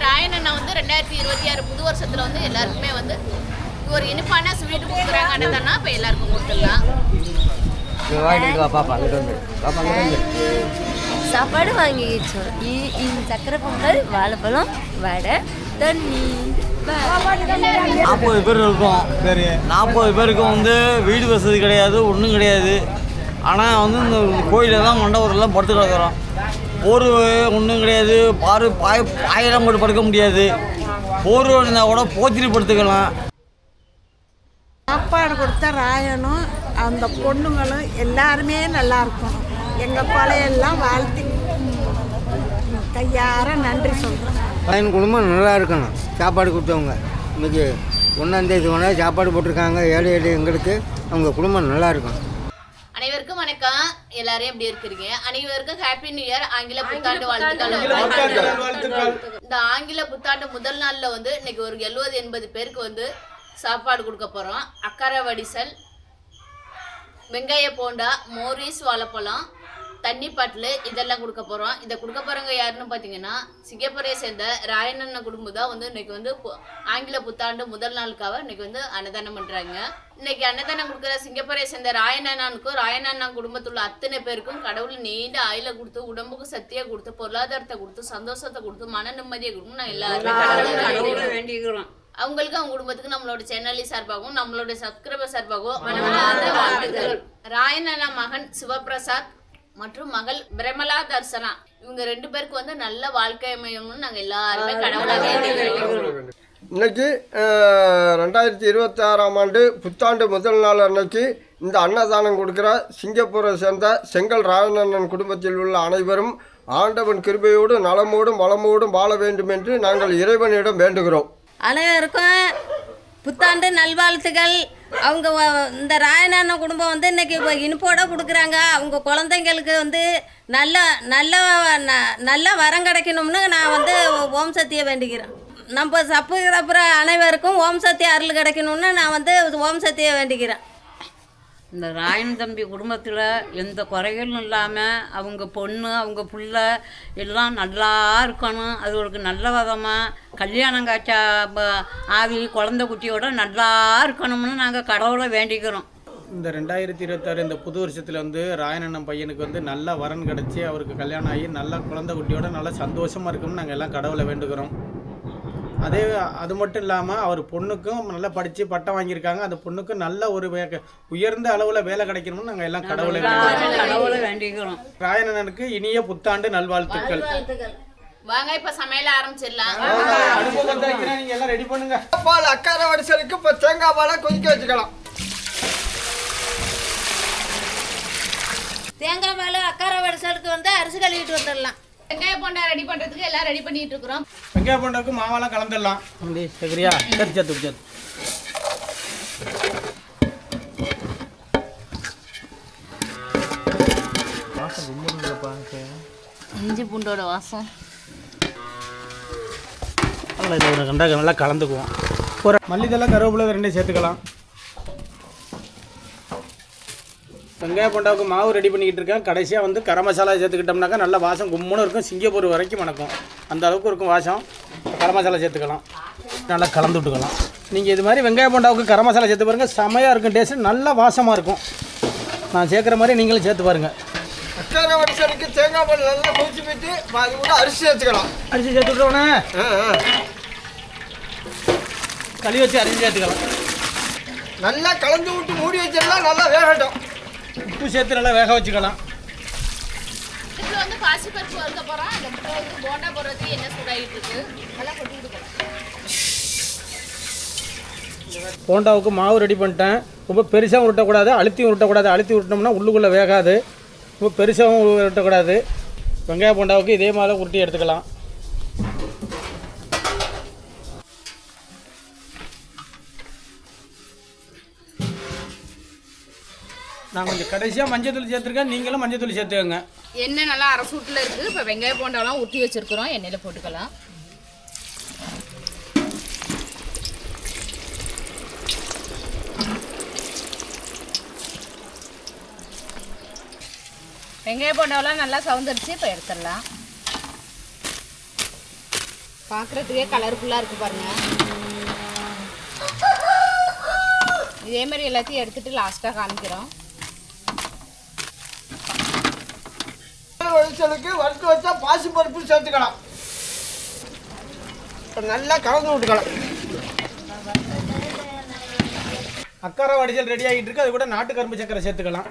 ராயனண்ணா வந்து ரெண்டாயிரத்தி இருபத்தி ஆறு புது வருஷத்துல வந்து எல்லாருக்குமே வந்து ஒரு இனிப்பான ஸ்வீட் கொடுக்குறாங்க. அன்னதானா இப்போ எல்லாருக்கும் கொடுத்துடலாம். இங்க வாங்கிட்டு வா பாப்பா அங்கிட்டு வந்து. பாப்பா அங்கிட்டு வந்து. சாப்பாடு வாங்கி வச்சோம் இ- இந்த சக்கரை பொங்கல் வாழைப்பழம் வடை தண்ணி. நாற்பது பேர் இருக்கோம். சரி. நாற்பது பேருக்கு வந்து வீடு வசதி கிடையாது ஒன்றும் கிடையாது. ஆனால் வந்து இந்த கோயிலில் தான் மண்டபத்தில் படுத்து கிடக்குறோம். போர்வை ஒன்றும் கிடையாது. பாரு பாய் பாயெல்லாம் போட்டு படுக்க முடியாது. போர்வை இருந்தால் கூட போத்திரி படுத்துக்கலாம். சாப்பாடு கொடுத்த ராயனும் அந்த பொண்ணுங்களும் எல்லாருமே நல்லா இருக்கணும் எங்கள் கொலையெல்லாம் வாழ்த்தி கையார நன்றி சொல்கிறோம் பையன் குடும்பம் நல்லா இருக்கணும். சாப்பாடு கொடுத்தவங்க. இன்னைக்கு ஒன்றாந்தேதி ஒன்றா சாப்பாடு போட்டிருக்காங்க. ஏழை ஏழை எங்களுக்கு. அவங்க குடும்பம் நல்லா இருக்கும் அனைவருக்கும் வணக்கம். எல்லாரும் எப்படி இருக்கிறீங்க? அனைவருக்கும் ஹாப்பி நியூ இயர் ஆங்கில புத்தாண்டு வாழ்த்துக்கள். இந்த ஆங்கில புத்தாண்டு முதல் நாள்ல வந்து இன்னைக்கு ஒரு எழுபது எண்பது பேருக்கு வந்து சாப்பாடு கொடுக்க போறோம். அக்கறை வடிசல் வெங்காய போண்டா மோரிஸ் வாழைப்பழம் தண்ணி பாட்டில் இதெல்லாம் கொடுக்க போகிறோம் இதை கொடுக்க போகிறவங்க யாருன்னு பார்த்தீங்கன்னா சிங்கப்பூரை சேர்ந்த ராயனண்ண குடும்பம் தான் வந்து இன்னைக்கு வந்து ஆங்கில புத்தாண்டு முதல் நாளுக்காக இன்னைக்கு வந்து அன்னதானம் பண்ணுறாங்க இன்னைக்கு அன்னதானம் கொடுக்குற சிங்கப்பூரை சேர்ந்த ராயனண்ணனுக்கும் ராயனண்ணா குடும்பத்துள்ள அத்தனை பேருக்கும் கடவுள் நீண்ட ஆயில கொடுத்து உடம்புக்கு சக்தியை கொடுத்து பொருளாதாரத்தை கொடுத்து சந்தோஷத்தை கொடுத்து மன நிம்மதியை கொடுத்து நான் எல்லாருமே வேண்டிக்கிறோம். அவங்களுக்கு அவங்க குடும்பத்துக்கு நம்மளோட சேனலி சார்பாகவும் நம்மளோட சப்ஸ்கிரைபர் சார்பாகவும் ராயனண்ணா மகன் சிவபிரசாத் மற்றும் மகள் பிரமலா தர்சனா இவங்க ரெண்டு பேருக்கு வந்து நல்ல வாழ்க்கை அமையணும்னு நாங்க எல்லாருமே கடவுளை வேண்டிக்கிறோம் இன்னைக்கு ரெண்டாயிரத்தி இருபத்தாறாம் ஆண்டு புத்தாண்டு முதல் நாள் அன்னைக்கு இந்த அன்னதானம் கொடுக்குற சிங்கப்பூரை சேர்ந்த செங்கல் ராயனண்ணன் குடும்பத்தில் உள்ள அனைவரும் ஆண்டவன் கிருபையோடு நலமோடும் வளமோடும் வாழ வேண்டும் என்று நாங்கள் இறைவனிடம் வேண்டுகிறோம் அனைவருக்கும் புத்தாண்டு நல்வாழ்த்துகள் அவங்க இந்த ராயனான குடும்பம் வந்து இன்னைக்கு இப்போ இனிப்போட கொடுக்குறாங்க. அவங்க குழந்தைங்களுக்கு வந்து நல்ல நல்ல ந- நல்ல வரம் கிடைக்கணும்னு நான் வந்து ஓம் சக்தியை வேண்டிக்கிறேன் நம்ம சப்பு அப்புறம் அனைவருக்கும் ஓம் சக்தி அருள் கிடைக்கணும்னு நான் வந்து ஓம் சக்தியை வேண்டிக்கிறேன் இந்த ராயன் தம்பி குடும்பத்தில் எந்த குறைகளும் இல்லாமல் அவங்க பொண்ணு அவங்க பிள்ள எல்லாம் நல்லா இருக்கணும். அதுகளுக்கு நல்ல விதமாக கல்யாணம் காய்ச்சா ஆவி குழந்தை குட்டியோட நல்லா இருக்கணும்னு நாங்கள் கடவுளை வேண்டிக்கிறோம். இந்த ரெண்டாயிரத்தி இருபத்தாறு இந்த புது வருஷத்தில் வந்து ராயனண்ணன் பையனுக்கு வந்து நல்ல வரன் கிடச்சி அவருக்கு கல்யாணம் ஆகி நல்ல குழந்தை குட்டியோட நல்லா சந்தோஷமாக இருக்கும்னு நாங்கள் எல்லாம் கடவுளை வேண்டுகிறோம். அதே அது மட்டும் இல்லாமல் அவர் பொண்ணுக்கும் நல்லா படித்து பட்டம் வாங்கியிருக்காங்க. அந்த பொண்ணுக்கும் நல்ல ஒரு உயர்ந்த அளவில் வேலை கிடைக்கணும்னு நாங்கள் எல்லாம் கடவுளை கடவுளை. வேண்டிக்கிறோம். ராயனண்ணனுக்கு இனிய புத்தாண்டு நல்வாழ்த்துக்கள். வாங்க இப்ப சமையல ஆரம்பிச்சிடலாம். நீங்க எல்லாம் ரெடி பண்ணுங்க. பால் அக்கார வடிசலுக்கு இப்போ தேங்காய் பாலை கொதிக்க வச்சுக்கலாம். தேங்காய் மேலே அக்கார வடிசலுக்கு வந்து அரிசி கழுவிட்டு வந்துடலாம். வெங்காய போண்டா ரெடி பண்றதுக்கு எல்லாம் ரெடி பண்ணிட்டு இருக்கிறோம். வெங்காய போண்டாக்கு மாவெல்லாம் கலந்துடலாம். அப்படி சரியா? சரி சத்து சத்து இஞ்சி பூண்டோட வாசம். நல்லா இதை ஒரு ரெண்டாக நல்லா கலந்துக்குவோம். ஒரு மல்லித்தலை கருவேப்பிலை ரெண்டையும் சேர்த்துக்கலாம். வெங்காய போண்டாவுக்கு மாவு ரெடி பண்ணிக்கிட்டு இருக்கேன். கடைசியாக வந்து கரம் மசாலா சேர்த்துக்கிட்டோம்னாக்கா நல்ல வாசம் கும்முன்னு இருக்கும். சிங்கப்பூர் வரைக்கும் மணக்கும் அந்த அளவுக்கு இருக்கும் வாசம். கரம் மசாலா சேர்த்துக்கலாம். நல்லா கலந்து விட்டுக்கலாம். நீங்கள் இது மாதிரி வெங்காய போண்டாவுக்கு கரம் மசாலா சேர்த்து பாருங்கள் செமையாக இருக்கும். டேஸ்ட் நல்ல வாசமாக இருக்கும். நான் சேர்க்குற மாதிரி நீங்களும் சேர்த்து பாருங்கள் அக்கார வடிசலுக்கு தேங்காய் பால் நல்லா கொதிச்சு போயிட்டு அது கூட அரிசி வச்சுக்கலாம் அரிசி சேர்த்து விட்றோன்னே கழுவி வச்சு அரிசி சேர்த்துக்கலாம். நல்லா கலந்து விட்டு மூடி வச்சிடலாம் நல்லா வேகட்டும். உப்பு சேர்த்து நல்லா வேக வச்சுக்கலாம். இதுல வந்து பாசிப்பருப்பு வறுக்க போறோம். அந்த முட்டை வந்து போண்டா போடுறதுக்கு என்ன சூடாகிட்டு இருக்கு? நல்லா கொட்டிட்டு போறோம் போண்டாவுக்கு மாவு ரெடி பண்ணிட்டேன். ரொம்ப பெருசாகவும் உருட்டக்கூடாது அழுத்தியும் உருட்டக்கூடாது. அழுத்தி உருட்டினோம்னா உள்ளுக்குள்ளே வேகாது. ரொம்ப பெருசாகவும் உருட்டக்கூடாது. வெங்காய போண்டாவுக்கு இதே மாதிரி உருட்டி எடுத்துக்கலாம். நான் கொஞ்சம் கடைசியாக மஞ்சள் தூள் சேர்த்துருக்கேன். நீங்களும் மஞ்சள் தூள் சேர்த்துக்கோங்க. எண்ணெய் நல்லா அரை சூட்டில் இருக்குது இப்போ வெங்காய போண்டாலாம் ஊற்றி வச்சிருக்கிறோம். எண்ணெயில் போட்டுக்கலாம். வெங்காய போண்டாவெலாம் நல்லா சவுந்தரிச்சு இப்போ எடுத்துடலாம். பார்க்குறதுக்கே கலர்ஃபுல்லாக இருக்குது பாருங்கள் இதே மாதிரி எல்லாத்தையும் எடுத்துகிட்டு லாஸ்ட்டாக காமிக்கிறோம். வயசலுக்கு வறுத்து வச்சா பாசி பருப்பு சேர்த்துக்கலாம். நல்லா கலந்து விட்டுக்கலாம். அக்கார வடிச்சல் ரெடி ஆகிட்டு இருக்கு. அது கூட நாட்டு கரும்பு சக்கரை சேர்த்துக்கலாம்.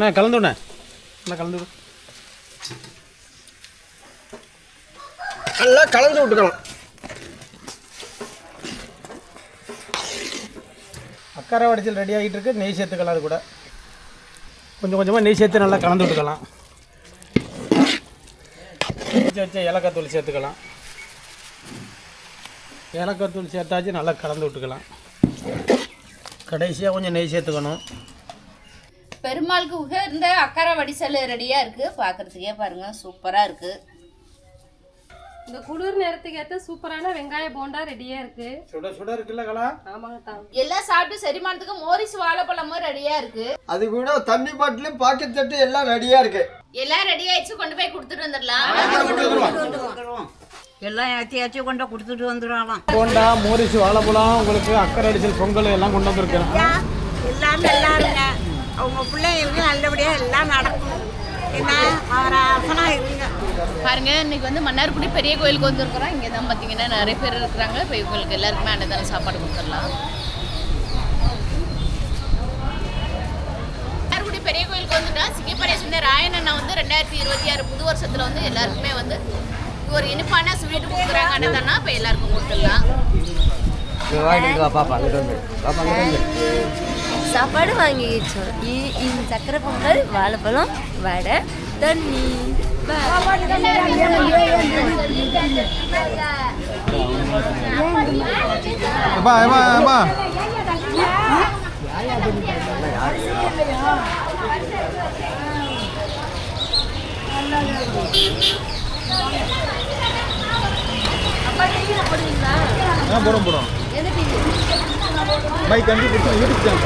நான் கலந்து விண்ணே கலந்து நல்லா கலந்து விட்டுக்கலாம். அக்கார வடிச்சல் ரெடி ஆகிட்டு இருக்கு. நெய் சேர்த்துக்கலாம் அது கூட. கொஞ்சம் கொஞ்சமாக நெய் சேர்த்து நல்லா கலந்து விட்டுக்கலாம். வச்சு வச்ச ஏலக்காய் தூள் சேர்த்துக்கலாம். ஏலக்காய் தூள் சேர்த்தாச்சு நல்லா கலந்து விட்டுக்கலாம். கடைசியாக கொஞ்சம் நெய் சேர்த்துக்கணும். பெருமாளுக்கு உகந்த அக்கறை வடிசல் ரெடியாக இருக்குது பார்க்குறதுக்கே பாருங்கள் சூப்பராக இருக்குது இந்த குளிர் நேரத்துக்கு ஏற்ற சூப்பரான வெங்காய போண்டா ரெடியாக இருக்கு. சுட சுட இருக்குல்ல கலா? ஆமாங்க தான் எல்லாம் சாப்பிட்டு செரிமானத்துக்கு மோரிஸ் வாழைப்பழமும் ரெடியாக இருக்குது அது கூட தண்ணி பாட்டிலு பாக்கெட் தட்டு எல்லாம் ரெடியாக இருக்கு. எல்லாம் ரெடி ஆயிடுச்சு கொண்டு போய் கொடுத்துட்டு வந்துடலாம். எல்லாம் ஏற்றி ஏற்றி கொண்டு கொடுத்துட்டு வந்துடலாம். போண்டா மோரிஸ் வாழைப்பழம் உங்களுக்கு அக்கறை அடிச்சல் பொங்கல் எல்லாம் கொண்டு வந்திருக்கிறேன் எல்லாம் நல்லா இருங்க. அவங்க பிள்ளைங்களுக்கு நல்லபடியாக எல்லாம் நடக்கும். என்ன ஆசனாக இருங்க. பாருங்க இன்னைக்கு வந்து மன்னார்குடி பெரிய கோயிலுக்கு வந்திருக்கிறோம். இங்கே தான் பார்த்தீங்கன்னா நிறைய பேர் இருக்கிறாங்க. இப்போ இவங்களுக்கு எல்லாருக்குமே அன்னதானம் சாப்பாடு கொடுத்துடலாம். மன்னார்குடி பெரிய கோயிலுக்கு வந்துட்டா சிங்கப்பரைய சொன்ன ராயன் அண்ணா வந்து ரெண்டாயிரத்தி இருபத்தி ஆறு புது வருஷத்துல வந்து எல்லாருக்குமே வந்து ஒரு இனிப்பான ஸ்வீட் கொடுக்குறாங்க. அன்னதானம் இப்போ எல்லாருக்கும் கொடுத்துடலாம். சாப்பாடு வாங்கி வச்சோம் இ- இந்த சக்கரை பொங்கல் வாழைப்பழம் வடை தண்ணி. ஏமா ஏமா ஏமா ஆ போகிறோம் போகிறோம் my country puttu YouTube channel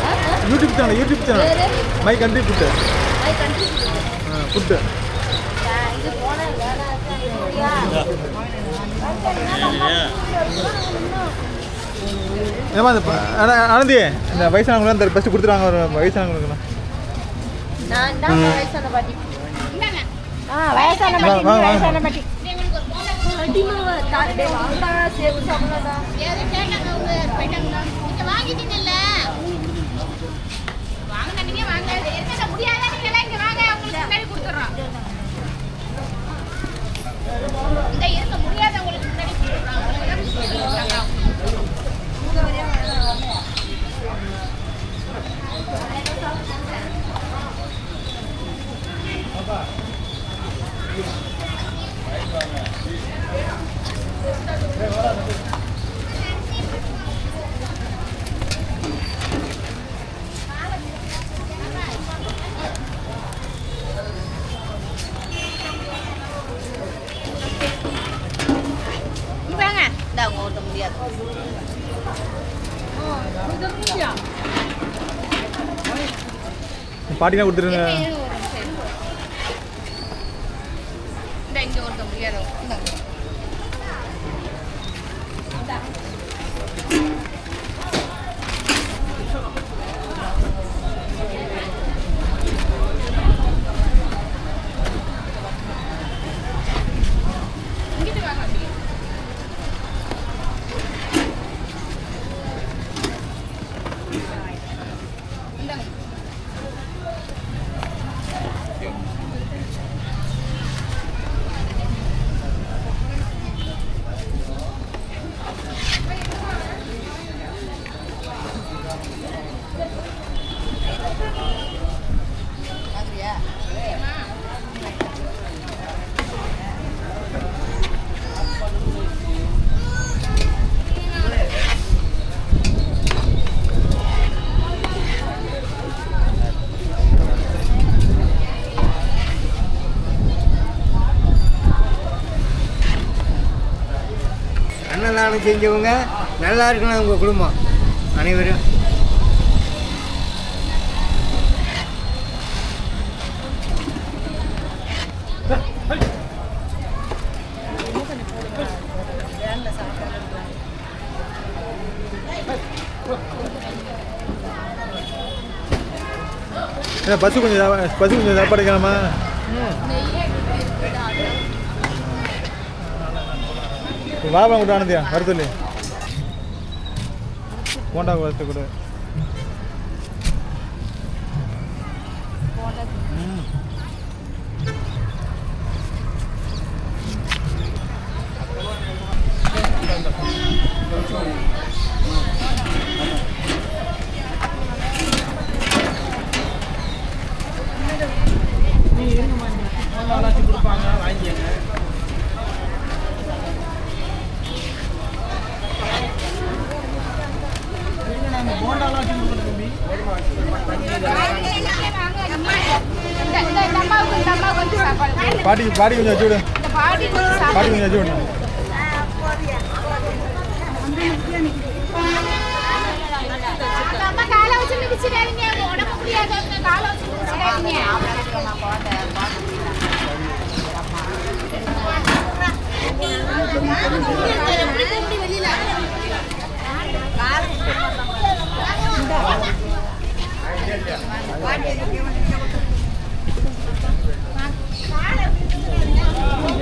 YouTube channel YouTube channel my country puttu puttu ஏமா இந்த ஆனந்தி இந்த வயசானவங்களாம் இந்த ஃபஸ்ட்டு கொடுத்துருவாங்க ஒரு வயசானவங்களுக்குலாம். வாங்கிட்டீங்கல்ல? வாங்க நீங்க வாங்க. முடியாத? நீங்க இங்க வாங்க உங்களுக்கு முன்னாடி கொடுத்துறோம் இந்த இருக்க முடியாதவங்களுக்கு முன்னாடி கொடுத்துறோம் இங்க வாங்க இந்த அவங்க ஓட்ட முடியாது பாட்டினா கொடுத்துருங்க. தியாகம் செஞ்சவங்க நல்லா இருக்கணும் உங்கள் குடும்பம். அனைவரும். பஸ்ஸு கொஞ்சம் பஸ்ஸு கொஞ்சம் சாப்பாடு கிடைக்கலாமா வைக்கலாமா வாபா கூட. ஆனந்தியா நீ சொல்லி மாதிரி? நல்லா கொடு கொடுப்பாங்க வாங்கிக்கங்க போண்டாலாம் வச்சு கொடுக்குறேன் தம்பி பாட்டிக்கு பாட்டி கொஞ்சம் வச்சு விடு பாட்டி கொஞ்சம் வச்சு விடு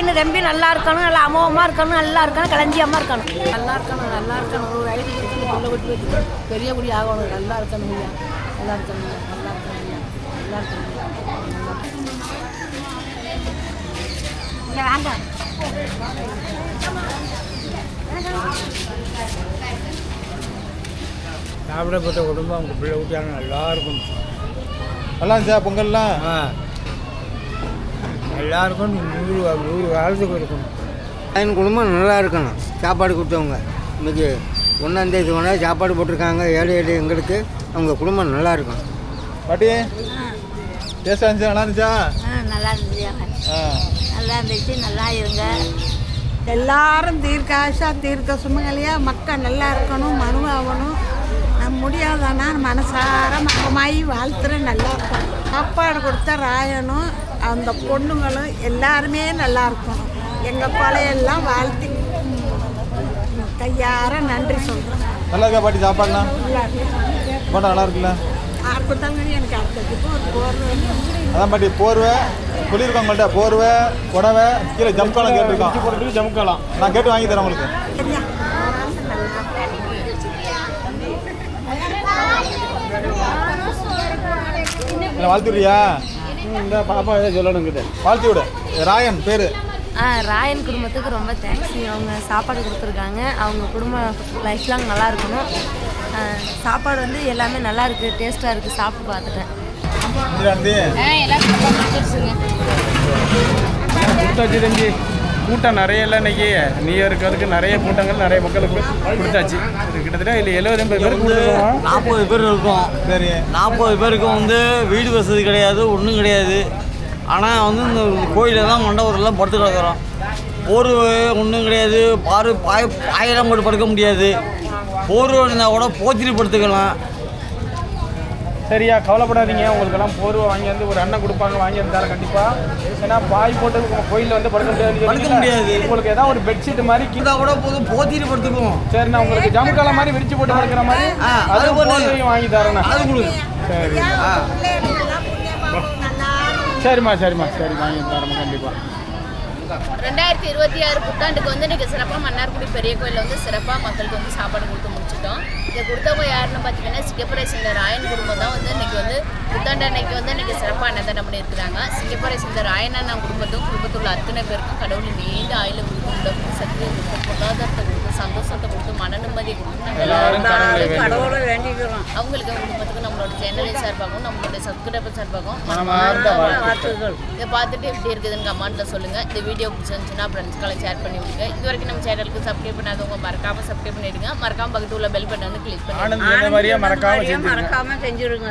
லைன் ரொம்ப நல்லா இருக்கணும் நல்லா அமோகமாக இருக்கணும் நல்லா இருக்கணும் களஞ்சியமாக இருக்கணும். நல்லா இருக்கணும் நல்லா இருக்கணும். ஒரு ஐடி கொடுத்து பிள்ளை விட்டு வச்சு பெரிய குடி ஆகணும். நல்லா இருக்கணும் ஐயா. நல்லா இருக்கணும் ஐயா. நல்லா இருக்கணும் ஐயா. நல்லா இருக்கணும் ஐயா. வாங்க. சாப்பிட பார்த்த குடும்பம் அவங்க பிள்ளை ஊட்டியாங்க நல்லா இருக்கும். நல்லா இருந்துச்சா பொங்கல்லாம்? ஆ. எல்லாருக்கும் நூறு நூறு காலத்துக்கு இருக்கும் என் குடும்பம் நல்லா இருக்கணும். சாப்பாடு கொடுத்தவங்க. இன்னைக்கு ஒன்றாந்தேதி வேணால் சாப்பாடு போட்டிருக்காங்க. ஏழை ஏழை எங்களுக்கு. அவங்க குடும்பம் நல்லா இருக்கும் பாட்டி டேஸ்டாக இருந்துச்சா நல்லா இருந்துச்சா? நல்லா இருந்துச்சு ஆ. நல்லா இருந்துச்சு நல்லா இருங்க. எல்லாரும் தீர்க்காசா தீர்க்க சுமங்கலியா மக்கள் நல்லா இருக்கணும் மனுவாகணும் நம்ம முடியாதானா மனசார மக்கமாயி வாழ்த்துற நல்லா இருக்கும் சாப்பாடு கொடுத்த ராயனும் அந்த பொண்ணுங்களும் எல்லாருமே நல்லா இருக்கணும் எங்கள் கொலையெல்லாம் வாழ்த்தி. கையார நன்றி சொல்கிறேன் நல்லா இருக்கா பாட்டி சாப்பாடுலாம்? போண்டா நல்லா இருக்குல்ல தாங்க எனக்கு அடுத்ததுக்கு ஒரு போர்வை. அதான் பாட்டி போர்வை. சொல்லியிருக்கோம் உங்கள்கிட்ட போர்வை புடவை கீழே ஜம்காலம் கேட்டிருக்கோம். நான் கேட்டு வாங்கி தரேன் உங்களுக்கு. சரியா? இல்லை வாழ்த்துறியா? இந்த பாப்பா ஏதோ சொல்லணும் கிட்ட. வாழ்த்தி விடு. ராயன் பேர். ஆ ராயன் குடும்பத்துக்கு ரொம்ப தேங்க்ஸ் அவங்க சாப்பாடு கொடுத்துருக்காங்க. அவங்க குடும்பம் லைஃப் லாங் நல்லா இருக்கணும். சாப்பாடு வந்து எல்லாமே நல்லா இருக்குது டேஸ்ட்டாக இருக்குது சாப்பிட்டு பார்த்துட்டேன். தம்பி. கூட்டம் நிறைய இல்லை இன்னைக்கு. நியூ இயருக்கு நிறைய கூட்டங்கள் நிறைய மக்களுக்கு கொடுத்தாச்சு கிட்டத்தட்ட இல்லை எழுபது எண்பது பேருக்கு கொடுத்துருக்கோம் நாற்பது பேர் இருக்கோம். சரி. நாற்பது பேருக்கு வந்து வீடு வசதி கிடையாது ஒன்றும் கிடையாது. ஆனால் வந்து இந்த கோயிலில் தான் மண்டபத்தில் படுத்து கிடக்குறோம். போர்வை ஒன்றும் கிடையாது. பாரு பாய் பாயெல்லாம் போட்டு படுக்க முடியாது. போர்வை இருந்தால் கூட போத்திரி படுத்துக்கலாம். சரியா கவலைப்படாதீங்க. உங்களுக்கெல்லாம் போர்வை வாங்கி வந்து ஒரு அண்ணன் கொடுப்பாங்க வாங்கி தரேன் கண்டிப்பாக ஏன்னா பாய் போட்டு கோயிலில் வந்து படுக்க முடியாது. படுக்க முடியாது. உங்களுக்கு ஏதாவது ஒரு பெட்ஷீட் மாதிரி கீழே கூட போதும். போத்திரி படுத்துக்குவோம். சரி நான் உங்களுக்கு ஜமுக்கால மாதிரி விரிச்சு போட்டு படுக்கிற மாதிரி அது. போர்வையும் வாங்கி தரேன் அது கொடுங்க. சரி சரிம்மா சரிம்மா சரி வாங்கி தரேன் கண்டிப்பாக ரெண்டாயிரத்தி இருபத்தி ஆறு புத்தாண்டுக்கு வந்து இன்னைக்கு சிறப்பாக மன்னார்குடி பெரிய கோயிலில் வந்து சிறப்பாக மக்களுக்கு வந்து சாப்பாடு கொடுத்து முடிச்சிட்டோம். இதை கொடுத்தவங்க யாருன்னு பார்த்தீங்கன்னா சிங்கப்பரை சேர்ந்த ராயன் குடும்பம் தான் வந்து இன்னைக்கு வந்து புத்தாண்டு அன்னைக்கு வந்து இன்னைக்கு சிறப்பாக பண்ணியிருக்கிறாங்க சிங்கப்பூரை சேர்ந்த ராயன் அண்ணா குடும்பத்தும் குடும்பத்தில் உள்ள அத்தனை பேருக்கும் கடவுள் நீண்ட ஆயுள கொடுத்து உடம்பு சக்தியை கொடுத்து பொருளாதாரத்தை கொடுத்து சந்தோஷத்தை கொடுத்து மன நிம்மதியை கொடுத்து நம்ம எல்லாரும் கடவுளை வேண்டிக்கிறோம். கடவுளை வேண்டிக்கிறோம். அவங்களுக்கு குடும்பத்துக்கு நம்மளோட சேனலை சார்பாகவும் நம்மளோட சப்ஸ்கிரைபர் சார்பாகவும் இதை பார்த்துட்டு எப்படி இருக்குதுன்னு கமெண்ட்டில் சொல்லுங்கள் இந்த வீடியோ பிடிச்சிருந்துச்சுன்னா ஃப்ரெண்ட்ஸ்க்கெல்லாம் ஷேர் பண்ணி விடுங்க. இது வரைக்கும் நம்ம சேனலுக்கு சப்ஸ்கிரைப் பண்ணாதவங்க மறக்காமல் சப்ஸ்கிரைப் பண்ணிடுங்க. மறக்காம பக்கத்துல உள்ள பெல் பட்டன் வந்து கிளிக் பண்ணி ஆனந்த் சொன்ன மாதிரியே மறக்காம மாதிரியே செஞ்சுருங்க. மறக்காம செஞ்சிருங்க.